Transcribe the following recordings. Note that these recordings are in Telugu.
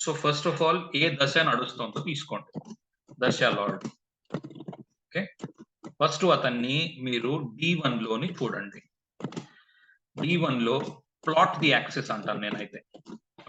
సో ఫస్ట్ ఆఫ్ ఆల్ ఏ దశ నడుస్తుందో తీసుకోండి. దశ లార్డ్. ఓకే ఫస్ట్ అతన్ని మీరు డి వన్లోని చూడండి. డి వన్లో ప్లాట్ ది యాక్సెస్ అంటాను నేనైతే.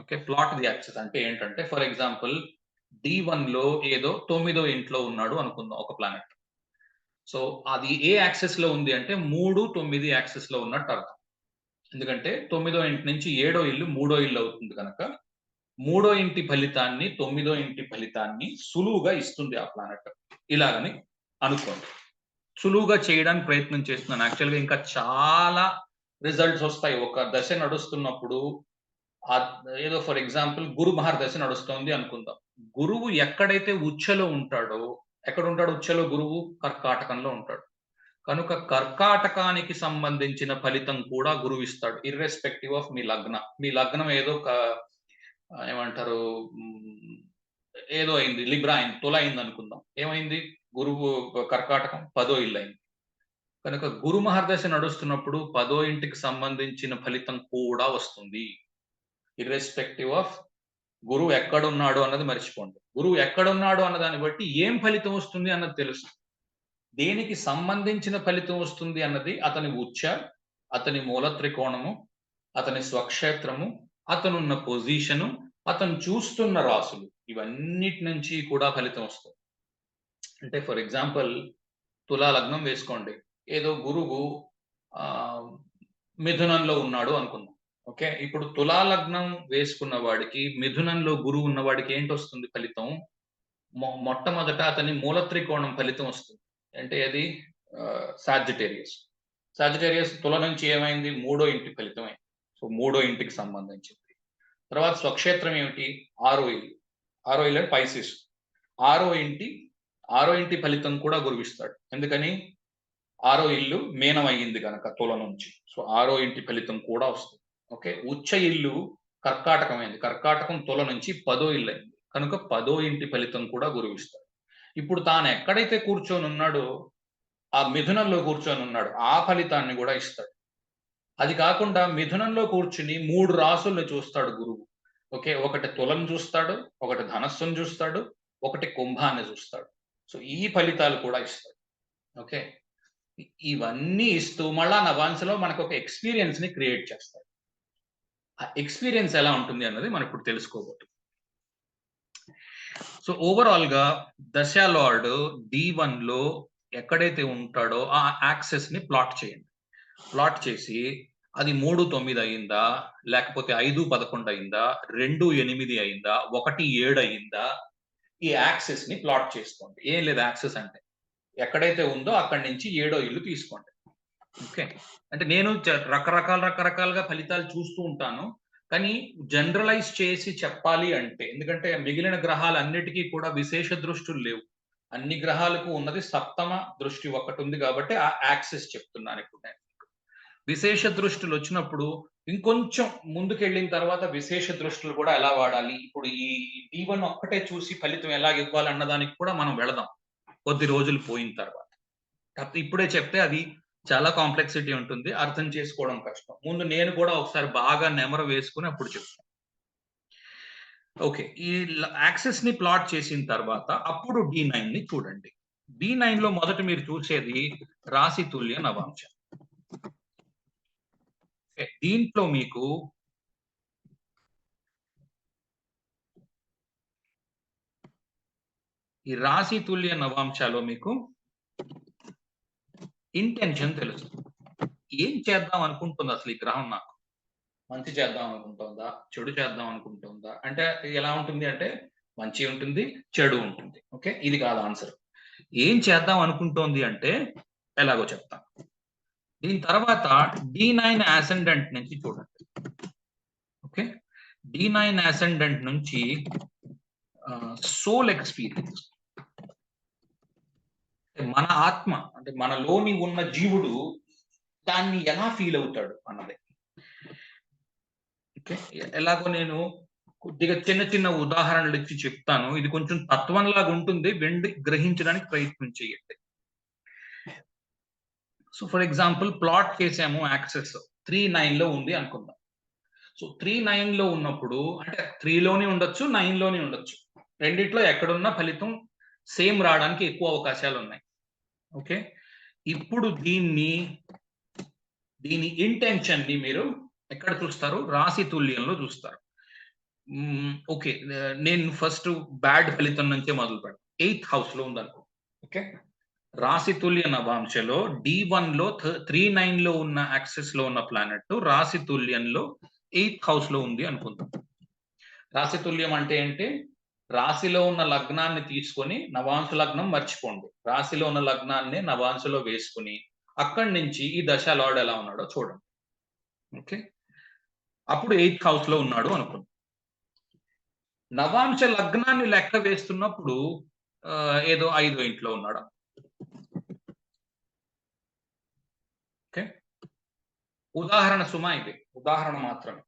ఓకే ప్లాట్ ది యాక్సెస్ అంటే ఏంటంటే ఫర్ ఎగ్జాంపుల్ డి వన్లో ఏదో తొమ్మిదో ఇంట్లో ఉన్నాడు అనుకుందాం ఒక ప్లానెట్ సో అది ఏ యాక్సెస్లో ఉంది అంటే మూడు తొమ్మిది యాక్సెస్లో ఉన్నట్టు అర్థం. ఎందుకంటే తొమ్మిదో ఇంటి నుంచి ఏడో ఇల్లు మూడో ఇల్లు అవుతుంది కనుక మూడో ఇంటి ఫలితాన్ని తొమ్మిదో ఇంటి ఫలితాన్ని సులువుగా ఇస్తుంది ఆ ప్లానెట్ ఇలాగని అనుకోండి. సులువుగా చేయడానికి ప్రయత్నం చేస్తున్నాను. యాక్చువల్గా ఇంకా చాలా రిజల్ట్స్ వస్తాయి. ఒక దశ నడుస్తున్నప్పుడు ఏదో ఫర్ ఎగ్జాంపుల్ గురు మహర్దశ నడుస్తోంది అనుకుందాం. గురువు ఎక్కడైతే ఉచ్చలో ఉంటాడో ఎక్కడ ఉంటాడు ఉచ్చలో గురువు? కర్కాటకంలో ఉంటాడు. కనుక కర్కాటకానికి సంబంధించిన ఫలితం కూడా గురువు ఇస్తాడు ఇర్రెస్పెక్టివ్ ఆఫ్ మీ లగ్న. మీ లగ్నం ఏదో ఏమంటారు ఏదో అయింది లిబ్రా అయింది తుల అయింది అనుకుందాం. ఏమైంది? గురువు కర్కాటకం పదో ఇల్లు అయింది. కనుక గురు మహర్దశ నడుస్తున్నప్పుడు పదో ఇంటికి సంబంధించిన ఫలితం కూడా వస్తుంది. ఇర్రెస్పెక్టివ్ ఆఫ్ గురువు ఎక్కడున్నాడు అన్నది మర్చిపోండి. గురువు ఎక్కడున్నాడు అన్న దాన్ని బట్టి ఏం ఫలితం వస్తుంది అన్నది తెలుస్తుంది దేనికి సంబంధించిన ఫలితం వస్తుంది అన్నది అతని ఉచ్చ అతని మూల త్రికోణము అతని స్వక్షేత్రము అతనున్న పొజిషను అతను చూస్తున్న రాసులు ఇవన్నిటి నుంచి కూడా ఫలితం వస్తుంది. అంటే ఫర్ ఎగ్జాంపుల్ తులా లగ్నం వేసుకోండి. ఏదో గురువు ఆ మిథునంలో ఉన్నాడు అనుకుందాం. ఓకే? ఇప్పుడు తులా లగ్నం వేసుకున్న వాడికి మిథునంలో గురువు ఉన్నవాడికి ఏంటి వస్తుంది ఫలితం? మొట్టమొదట అతని మూలత్రికోణం ఫలితం వస్తుంది. అంటే అది సాజిటేరియస్. సాజిటేరియస్ తుల నుంచి ఏమైంది? మూడో ఇంటి ఫలితమే సో మూడో ఇంటికి సంబంధించింది. తర్వాత స్వక్షేత్రం ఏమిటి? ఆరో ఇల్లు. ఆరో ఇల్లు అంటే పైసిస్. ఆరో ఇంటి ఆరో ఇంటి ఫలితం కూడా గురువిస్తాడు. ఎందుకని? ఆరో ఇల్లు మేనం అయ్యింది కనుక తుల నుంచి. సో ఆరో ఇంటి ఫలితం కూడా వస్తుంది. ఓకే? ఉచ్చ ఇల్లు కర్కాటకమైంది. కర్కాటకం తుల నుంచి పదో ఇల్లు అయింది. కనుక పదో ఇంటి ఫలితం కూడా గురువిస్తాడు. ఇప్పుడు తాను ఎక్కడైతే కూర్చొని ఉన్నాడో ఆ మిథునంలో కూర్చొని ఉన్నాడు ఆ ఫలితాన్ని కూడా ఇస్తాడు. అది కాకుండా మిథునంలో కూర్చుని మూడు రాసుల్ని చూస్తాడు గురువు. ఓకే ఒకటి తులం చూస్తాడు ఒకటి ధనస్సును చూస్తాడు ఒకటి కుంభాన్ని చూస్తాడు. సో ఈ ఫలితాలు కూడా ఇస్తాడు. ఓకే ఇవన్నీ ఇస్తూ మళ్ళా నవాన్సలో మనకు ఒక ఎక్స్పీరియన్స్ని క్రియేట్ చేస్తాడు. ఆ ఎక్స్పీరియన్స్ ఎలా ఉంటుంది అన్నది మనం ఇప్పుడు తెలుసుకోబోతుంది సో ఓవరాల్గా దశ లార్డ్ డి వన్లో ఎక్కడైతే ఉంటాడో ఆ యాక్సెస్ని ప్లాట్ చేయండి. ప్లాట్ చేసి అది మూడు తొమ్మిది అయిందా? లేకపోతే ఐదు పదకొండు అయిందా? రెండు ఎనిమిది అయిందా? ఒకటి ఏడు అయిందా? ఈ యాక్సెస్ని ప్లాట్ చేసుకోండి. ఏం లేదు యాక్సెస్ అంటే. ఎక్కడైతే ఉందో అక్కడి నుంచి ఏడో ఇల్లు తీసుకోండి. ఓకే? అంటే నేను రకరకాల రకరకాలుగా ఫలితాలు చూస్తూ ఉంటాను. కానీ జనరలైజ్ చేసి చెప్పాలి అంటే ఎందుకంటే మిగిలిన గ్రహాలన్నిటికీ కూడా విశేష దృష్టులు లేవు. అన్ని గ్రహాలకు ఉన్నది సప్తమ దృష్టి ఒకటి ఉంది కాబట్టి ఆ యాక్సెస్ చెప్తున్నాను ఇప్పుడు నేను. విశేష దృష్టిలు వచ్చినప్పుడు ఇంకొంచెం ముందుకెళ్ళిన తర్వాత విశేష దృష్టిలు కూడా ఎలా వాడాలి? ఇప్పుడు ఈ డీవన్ ఒక్కటే చూసి ఫలితం ఎలా ఇవ్వాలి అన్నదానికి కూడా మనం వెళదాం కొద్ది రోజులు పోయిన తర్వాత. ఇప్పుడే చెప్తే అది చాలా కాంప్లెక్సిటీ ఉంటుంది అర్థం చేసుకోవడం కష్టం. ముందు నేను కూడా ఒకసారి బాగా నెమర వేసుకుని అప్పుడు చెప్తాను. ఓకే ఈ యాక్సెస్ని ప్లాట్ చేసిన తర్వాత అప్పుడు డి నైన్ని చూడండి. డి నైన్లో మొదట మీరు చూసేది రాశి తుల్య నవాంశం. దీంట్లో మీకు ఈ రాశి తుల్య నవాంశాలో మీకు ఇంటెన్షన్ తెలుస్తుంది ఏం చేద్దాం అనుకుంటుంది అసలు ఈ గ్రహం నాకు? మంచి చేద్దాం అనుకుంటుందా? చెడు చేద్దాం అనుకుంటుందా? అంటే ఎలా ఉంటుంది అంటే మంచి ఉంటుంది చెడు ఉంటుంది. ఓకే. ఇది కాదు ఆన్సర్. ఏం చేద్దాం అనుకుంటోంది అంటే ఎలాగో చెప్తాను. దీని తర్వాత డి నైన్ యాసెండెంట్ నుంచి చూడండి. ఓకే డి నైన్ యాసెండెంట్ నుంచి సోల్ ఎక్స్పీరియన్స్ మన ఆత్మ అంటే మనలోని ఉన్న జీవుడు దాన్ని ఎలా ఫీల్ అవుతాడు అన్నది. ఎలాగో నేను కొద్దిగా చిన్న చిన్న ఉదాహరణలు ఇచ్చి చెప్తాను. ఇది కొంచెం తత్వంలాగా ఉంటుంది. వెండి గ్రహించడానికి ప్రయత్నం చేయండి. సో ఫర్ ఎగ్జాంపుల్ ప్లాట్ చేసాము యాక్సెస్ త్రీ నైన్లో ఉంది అనుకుందాం. సో త్రీ నైన్లో ఉన్నప్పుడు అంటే త్రీలోనే ఉండొచ్చు నైన్లోనే ఉండొచ్చు. రెండిట్లో ఎక్కడున్న ఫలితం సేమ్ రావడానికి ఎక్కువ అవకాశాలు ఉన్నాయి. ఓకే ఇప్పుడు దీన్ని దీని ఇంటెన్షన్ని మీరు ఎక్కడ చూస్తారు? రాశి తుల్యంలో చూస్తారు. ఓకే నేను ఫస్ట్ బ్యాడ్ ఫలితం నుంచే మొదలు పెడతాను ఎయిత్ హౌస్లో ఉందనుకో. ఓకే రాశి తుల్య నవాంశలో డి వన్లో త్రీ నైన్లో ఉన్న యాక్సెస్లో ఉన్న ప్లానెట్ రాశి తుల్యంలో ఎయిత్ హౌస్లో ఉంది అనుకుందాం. రాశి తుల్యం అంటే ఏంటి? రాశిలో ఉన్న లగ్నాన్ని తీసుకొని నవాంశ లగ్నం మర్చిపోండి. రాశిలో ఉన్న లగ్నాన్ని నవాంశలో వేసుకుని అక్కడి నుంచి ఈ దశ లార్డ్ ఎలా ఉన్నాడో చూడండి. ఓకే? అప్పుడు ఎయిత్ హౌస్లో ఉన్నాడు అనుకుందాం. నవాంశ లగ్నాన్ని లెక్క వేస్తున్నప్పుడు ఏదో ఐదో ఇంట్లో ఉన్నాడు ఓకే ఉదాహరణ సుమా ఇది. ఉదాహరణ మాత్రమే.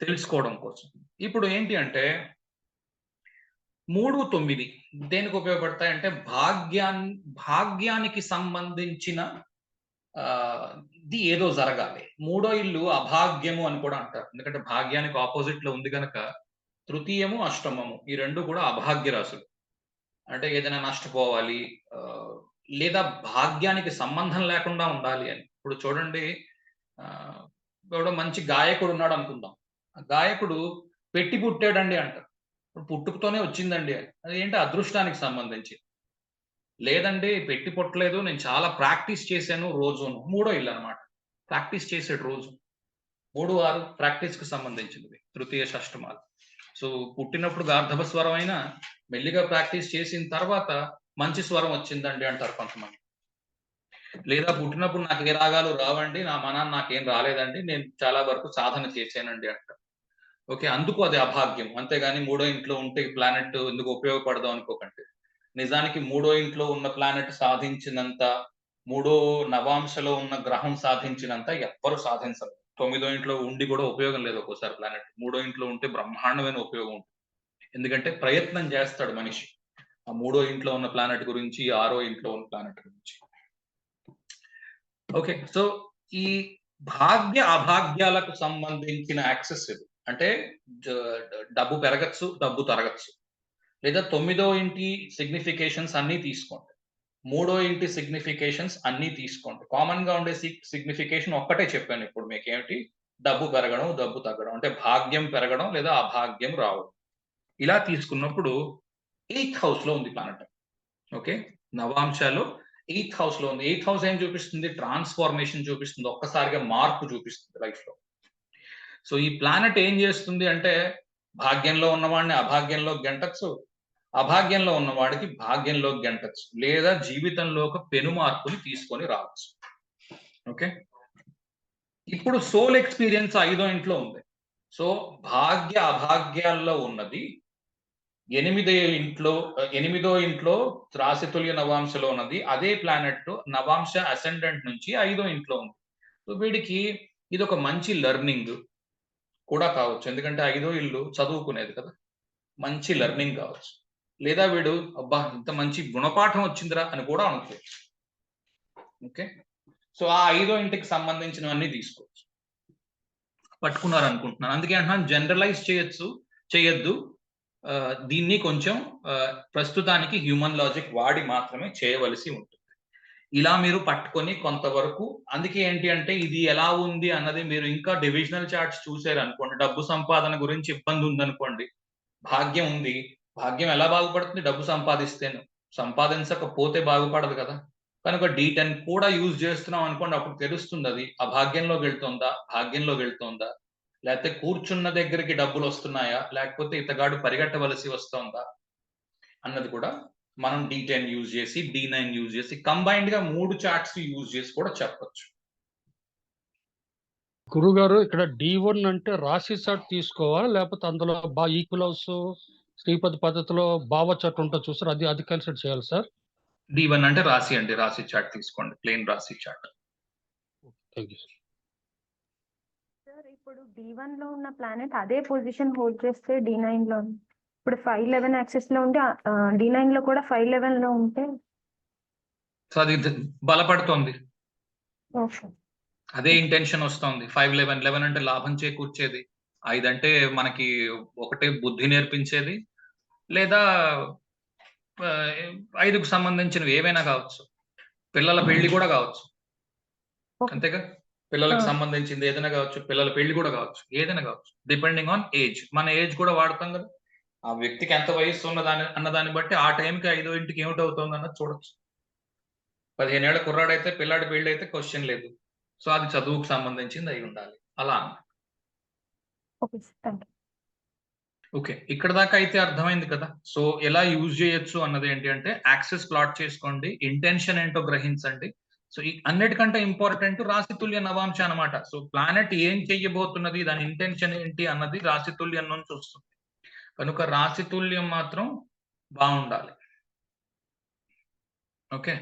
తెలుసుకోవడం కోసం. ఇప్పుడు ఏంటి అంటే మూడు తొమ్మిది దేనికి ఉపయోగపడతాయి అంటే భాగ్యా భాగ్యానికి సంబంధించిన ఇది ఏదో జరగాలి. మూడో ఇల్లు అభాగ్యము అని కూడా అంటారు. ఎందుకంటే భాగ్యానికి ఆపోజిట్లో ఉంది కనుక తృతీయము అష్టమము ఈ రెండు కూడా అభాగ్య రాశులు అంటే ఏదైనా నష్టపోవాలి లేదా భాగ్యానికి సంబంధం లేకుండా ఉండాలి అని. ఇప్పుడు చూడండి ఎవడో మంచి గాయకుడు ఉన్నాడు అనుకుందాం. ఆ గాయకుడు పెట్టి పుట్టాడండి అంటారు. ఇప్పుడు పుట్టుకతోనే వచ్చిందండి అది. ఏంటి? అదృష్టానికి సంబంధించి. లేదండి పెట్టి పుట్టలేదు. నేను చాలా ప్రాక్టీస్ చేశాను రోజు మూడో ఇల్లు అనమాట ప్రాక్టీస్ చేసాడు రోజు. మూడు ఆరు ప్రాక్టీస్కి తృతీయ షష్టమాలు. సో పుట్టినప్పుడు గార్ధవ స్వరం అయినా మెల్లిగా ప్రాక్టీస్ చేసిన తర్వాత మంచి స్వరం వచ్చిందండి అంటారు కొంతమంది. లేదా పుట్టినప్పుడు నాకు ఏ రాగాలు రావండి నా మనాన్ని నాకేం రాలేదండి నేను చాలా వరకు సాధన చేశానండి అంటారు ఓకే అందుకు అది అభాగ్యం. అంతేగాని మూడో ఇంట్లో ఉంటే ప్లానెట్ ఎందుకు ఉపయోగపడదాం అనుకోకండి. నిజానికి మూడో ఇంట్లో ఉన్న ప్లానెట్ సాధించినంత మూడో నవాంశలో ఉన్న గ్రహం సాధించినంత ఎవ్వరు సాధించరు. తొమ్మిదో ఇంట్లో ఉండి కూడా ఉపయోగం లేదు ఒక్కోసారి ప్లానెట్ మూడో ఇంట్లో ఉంటే బ్రహ్మాండమైన ఉపయోగం ఉంటుంది. ఎందుకంటే ప్రయత్నం చేస్తాడు మనిషి. ఆ మూడో ఇంట్లో ఉన్న ప్లానెట్ గురించి ఆరో ఇంట్లో ఉన్న ప్లానెట్ గురించి. ఓకే సో ఈ భాగ్య అభాగ్యాలకు సంబంధించిన యాక్సెస్ ఇది. అంటే డబ్బు పెరగచ్చు డబ్బు తరగచ్చు. లేదా తొమ్మిదో ఇంటి సిగ్నిఫికేషన్స్ అన్ని తీసుకోండి. మూడో ఇంటి సిగ్నిఫికేషన్స్ అన్ని తీసుకోండి. కామన్గా ఉండే సిగ్నిఫికేషన్ ఒక్కటే చెప్పాను ఇప్పుడు మీకు ఏమిటి డబ్బు పెరగడం డబ్బు తగ్గడం. అంటే భాగ్యం పెరగడం లేదా అభాగ్యం రావడం. ఇలా తీసుకున్నప్పుడు ఎయిత్ హౌస్లో ఉంది ప్లానెట్ ఓకే నవాంశాలు ఎయిత్ హౌస్లో ఉంది. ఎయిత్ హౌస్ ఏం చూపిస్తుంది? ట్రాన్స్ఫార్మేషన్ చూపిస్తుంది. ఒక్కసారిగా మార్పు చూపిస్తుంది లైఫ్లో. సో ఈ ప్లానెట్ ఏం చేస్తుంది అంటే భాగ్యంలో ఉన్నవాడిని అభాగ్యంలో గెంటచ్చు. అభాగ్యంలో ఉన్నవాడికి భాగ్యంలో గెంటచ్చు. లేదా జీవితంలో ఒక పెను మార్పుని తీసుకొని రావచ్చు. ఓకే? ఇప్పుడు సోల్ ఎక్స్పీరియన్స్ ఐదో ఇంట్లో ఉంది. సో భాగ్య అభాగ్యాల్లో ఉన్నది ఎనిమిదో ఇంట్లో ఎనిమిదో ఇంట్లో త్రాసితుల్య నవాంశలో ఉన్నది. అదే ప్లానెట్ నవాంశ అసెండెంట్ నుంచి ఐదో ఇంట్లో ఉంది. సో వీడికి ఇది ఒక మంచి లెర్నింగ్ కూడా కావచ్చు. ఎందుకంటే ఐదో ఇల్లు చదువుకునేది కదా. మంచి లెర్నింగ్ కావచ్చు. లేదా వీడు అబ్బా ఇంత మంచి గుణపాఠం వచ్చిందిరా అని కూడా అనుకోవచ్చు. ఓకే? సో ఆ ఐదో ఇంటికి సంబంధించినవన్నీ తీసుకోవచ్చు. పట్టుకున్నారు అనుకుంటున్నాను అందుకే అంటున్నాను జనరలైజ్ చేయొచ్చు చేయొద్దు. దీన్ని కొంచెం ప్రస్తుతానికి హ్యూమన్ లాజిక్ వాడి మాత్రమే చేయవలసి ఉంటుంది. ఇలా మీరు పట్టుకొని కొంతవరకు అందుకే ఏంటి అంటే ఇది ఎలా ఉంది అన్నది మీరు ఇంకా డివిజనల్ చార్ట్స్ చూసారు అనుకోండి డబ్బు సంపాదన గురించి ఇబ్బంది ఉందనుకోండి భాగ్యం ఉంది. భాగ్యం ఎలా బాగుపడుతుంది? డబ్బు సంపాదిస్తేను. సంపాదించకపోతే బాగుపడదు కదా. కనుక డీ టెన్ కూడా యూజ్ చేస్తున్నాం అనుకోండి అప్పుడు తెలుస్తుంది అది. ఆ భాగ్యంలోకి వెళ్తుందా? భాగ్యంలోకి వెళ్తుందా? లేకపోతే కూర్చున్న దగ్గరికి డబ్బులు వస్తున్నాయా? లేకపోతే ఇతగాడు పరిగెట్టవలసి వస్తుందా? అన్నది కూడా మనం డి టెన్ యూజ్ చేసి డి నైన్ యూజ్ చేసి కంబైన్డ్గా మూడు చార్ట్స్ యూజ్ చేసి కూడా చెప్పొచ్చు. గురుగారు ఇక్కడ డి వన్ అంటే రాశి చార్ట్ తీసుకోవాలా? లేకపోతే అందులో బా ఈక్వల్ హౌస్ శ్రీపతి పద్ధతిలో భావ చార్ట్ ఉంటుంది చూసారు? అది అది కన్సిడర్ చేయాలి సార్. డి వన్ అంటే రాశి అండి. రాశి చార్ట్ తీసుకోండి. ప్లేన్ రాశి చార్ట్. థ్యాంక్ యూ ఇప్పుడు డి వన్లో ఉన్న ప్లానెట్ అదే పొజిషన్ హోల్డ్ చేస్తే డి నైన్లో ఇప్పుడు ఫైవ్ లెవెన్ యాక్సెస్లో ఉంటే డి నైన్లో కూడా ఫైవ్ లెవెన్లో ఉంటే సో అది ద- బలపడుతోంది. అదే ఇంటెన్షన్ వస్తుంది. ఫైవ్ లెవెన్ లెవెన్ అంటే లాభం చేకూర్చేది. ఐదు అంటే మనకి ఒకటే బుద్ధి నేర్పించేది. లేదా ఐదుకు సంబంధించినవి ఏవైనా కావచ్చు. పిల్లల పెళ్ళి కూడా కావచ్చు. అంతేగా? పిల్లలకు. సంబంధించింది ఏదైనా కావచ్చు పిల్లల పెళ్ళి కూడా కావచ్చు ఏదైనా కావచ్చు డిపెండింగ్ ఆన్ ఏజ్ మన ఏజ్ కూడా వాడతాం కదా. ఆ వ్యక్తికి ఎంత వయసు ఉన్నదాని అన్న దాన్ని బట్టి ఆ టైంకి ఐదో ఇంటికి ఏమిటవుతుంది అన్నది చూడొచ్చు. పదిహేనేళ్ళ కుర్రాడైతే పిల్లాడి పెళ్ళి అయితే క్వశ్చన్ లేదు. సో అది చదువుకు సంబంధించింది అయి ఉండాలి. అలా ఓకే ఇక్కడ దాకా అయితే అర్థమైంది కదా. సో ఎలా యూజ్ చేయొచ్చు అన్నది ఏంటి అంటే యాక్సెస్ ప్లాట్ చేసుకోండి ఇంటెన్షన్ ఏంటో గ్రహించండి. సో ఈ అన్నిటికంటే ఇంపార్టెంట్ రాశితుల్య నవాంశ అనమాట సో ప్లానెట్ ఏం చెయ్యబోతున్నది దాని ఇంటెన్షన్ ఏంటి అన్నది రాశితుల్యం నుంచి వస్తుంది. కనుక రాశితుల్యం మాత్రం బాగుండాలి. ఓకే?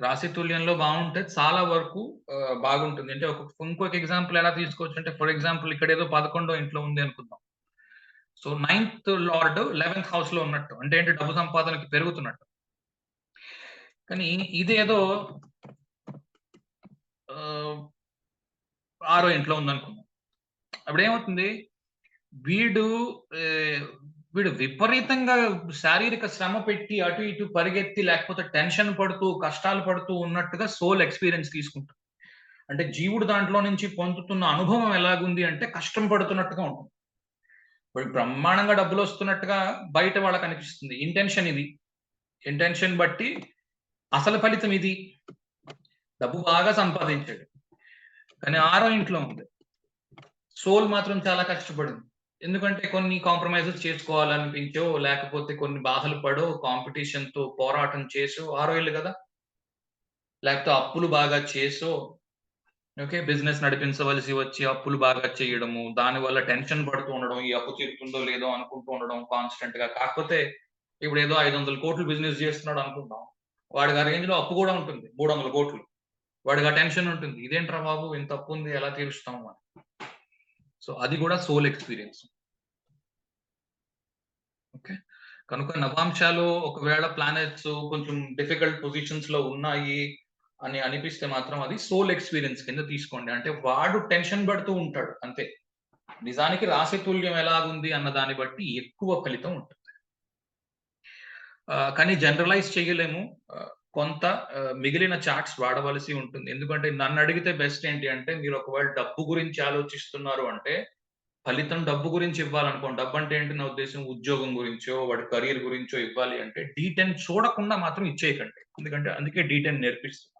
రాశితుల్యంలో బాగుంటే చాలా వరకు బాగుంటుంది. అంటే ఒక ఇంకొక ఎగ్జాంపుల్ ఎలా తీసుకోవచ్చు అంటే ఫర్ ఎగ్జాంపుల్ ఇక్కడ ఏదో పదకొండో ఇంట్లో ఉంది అనుకుందాం. సో నైన్త్ లార్డ్ లెవెన్త్ హౌస్లో ఉన్నట్టు. అంటే ఏంటి? డబ్బు సంపాదనకి పెరుగుతున్నట్టు. కానీ ఇదేదో ఆరో ఇంట్లో ఉందనుకుందాం. అప్పుడు ఏమవుతుంది వీడు వీడు విపరీతంగా శారీరక శ్రమ పెట్టి అటు ఇటు పరిగెత్తి లేకపోతే టెన్షన్ పడుతూ కష్టాలు పడుతూ ఉన్నట్టుగా సోల్ ఎక్స్పీరియన్స్ తీసుకుంటాడు. అంటే జీవుడు దాంట్లో నుంచి పొందుతున్న అనుభవం ఎలాగుంది అంటే కష్టం పడుతున్నట్టుగా ఉంటుంది. ఇప్పుడు బ్రహ్మాండంగా డబ్బులు వస్తున్నట్టుగా బయట వాళ్ళకి అనిపిస్తుంది. ఇంటెన్షన్ ఇది. ఇంటెన్షన్ బట్టి అసలు ఫలితం ఇది. డబ్బు బాగా సంపాదించాడు. కానీ ఆరో ఇంట్లో ఉంది. సోల్ మాత్రం చాలా కష్టపడింది. ఎందుకంటే కొన్ని కాంప్రమైజెస్ చేసుకోవాలనిపించో లేకపోతే కొన్ని బాధలు పడో కాంపిటీషన్తో పోరాటం చేసో ఆరో ఇల్లు కదా. లేకపోతే అప్పులు బాగా చేసో ఓకే బిజినెస్ నడిపించవలసి వచ్చి అప్పులు బాగా చేయడము దాని వల్ల టెన్షన్ పడుతూ ఉండడం ఈ అప్పు తీరుతుందో లేదో అనుకుంటూ ఉండడం కాన్స్టెంట్గా కాకపోతే ఇప్పుడు ఏదో ఐదు వందల కోట్లు బిజినెస్ చేస్తున్నాడు అనుకుంటాం వాడి గారి రేంజ్లో అప్పు కూడా ఉంటుంది. మూడు వందల కోట్లు. వాడికి ఆ టెన్షన్ ఉంటుంది. ఇదేంట్రా బాబు? ఇంత తప్పు ఉంది. ఎలా తీరుస్తాము అని. సో అది కూడా సోల్ ఎక్స్పీరియన్స్. ఓకే? కనుక నవాంశాలు ఒకవేళ ప్లానెట్స్ కొంచెం డిఫికల్ట్ పొజిషన్స్లో ఉన్నాయి అని అనిపిస్తే మాత్రం అది సోల్ ఎక్స్పీరియన్స్ కింద తీసుకోండి. అంటే వాడు టెన్షన్ పడుతూ ఉంటాడు. అంతే. నిజానికి రాశి తుల్యం ఎలాగుంది అన్న దాన్ని బట్టి ఎక్కువ ఫలితం ఉంటుంది. కానీ జనరలైజ్ చేయలేము. కొంత మిగిలిన చాట్స్ వాడవలసి ఉంటుంది. ఎందుకంటే నన్ను అడిగితే బెస్ట్ ఏంటి అంటే మీరు ఒకవేళ డబ్బు గురించి ఆలోచిస్తున్నారు అంటే ఫలితం డబ్బు గురించి ఇవ్వాలనుకోండి. డబ్బు అంటే ఏంటి నా ఉద్దేశం? ఉద్యోగం గురించో వాడి కెరీర్ గురించో ఇవ్వాలి అంటే డీటెన్ చూడకుండా మాత్రం ఇచ్చేయకండి. ఎందుకంటే అందుకే డీటెన్ నేర్పిస్తున్నాను